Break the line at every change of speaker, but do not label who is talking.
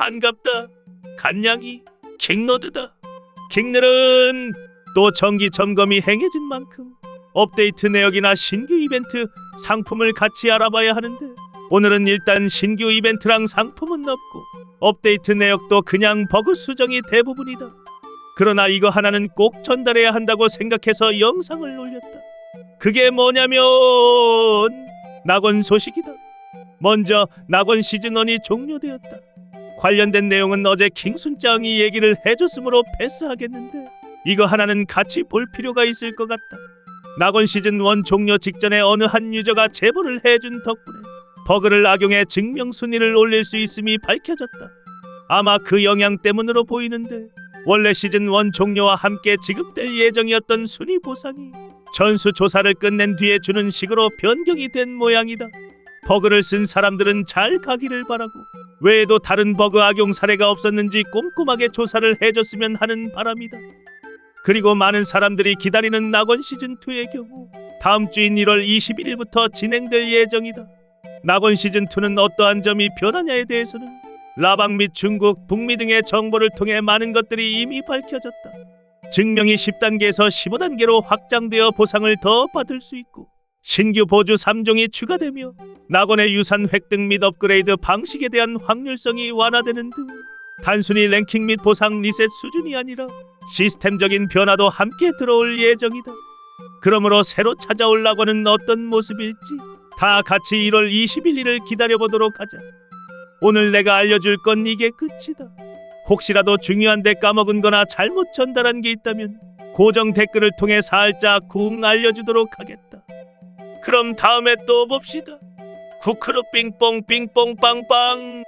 반갑다. 간냥이 킹로드다. 킹늘은 또 정기 점검이 행해진 만큼 업데이트 내역이나 신규 이벤트 상품을 같이 알아봐야 하는데 오늘은 일단 신규 이벤트랑 상품은 없고 업데이트 내역도 그냥 버그 수정이 대부분이다. 그러나 이거 하나는 꼭 전달해야 한다고 생각해서 영상을 올렸다. 그게 뭐냐면 낙원 소식이다. 먼저 낙원 시즌1이 종료되었다. 관련된 내용은 어제 킹순짱이 얘기를 해줬으므로 패스하겠는데 이거 하나는 같이 볼 필요가 있을 것 같다. 낙원 시즌 1 종료 직전에 어느 한 유저가 제보를 해준 덕분에 버그를 악용해 증명 순위를 올릴 수 있음이 밝혀졌다. 아마 그 영향 때문으로 보이는데 원래 시즌 1 종료와 함께 지급될 예정이었던 순위 보상이 전수 조사를 끝낸 뒤에 주는 식으로 변경이 된 모양이다. 버그를 쓴 사람들은 잘 가기를 바라고 외에도 다른 버그 악용 사례가 없었는지 꼼꼼하게 조사를 해줬으면 하는 바람이다. 그리고 많은 사람들이 기다리는 낙원 시즌2의 경우 다음 주인 1월 21일부터 진행될 예정이다. 낙원 시즌2는 어떠한 점이 변하냐에 대해서는 라방 및 중국, 북미 등의 정보를 통해 많은 것들이 이미 밝혀졌다. 증명이 10단계에서 15단계로 확장되어 보상을 더 받을 수 있고 신규 보주 3종이 추가되며 낙원의 유산 획득 및 업그레이드 방식에 대한 확률성이 완화되는 등 단순히 랭킹 및 보상 리셋 수준이 아니라 시스템적인 변화도 함께 들어올 예정이다. 그러므로 새로 찾아올 낙원은 어떤 모습일지 다 같이 1월 21일을 기다려보도록 하자. 오늘 내가 알려줄 건 이게 끝이다. 혹시라도 중요한데 까먹은 거나 잘못 전달한 게 있다면 고정 댓글을 통해 살짝 쿵 알려주도록 하겠다. 그럼 다음에 또 봅시다. 쿠크루 빙뽕 빙뽕 빵빵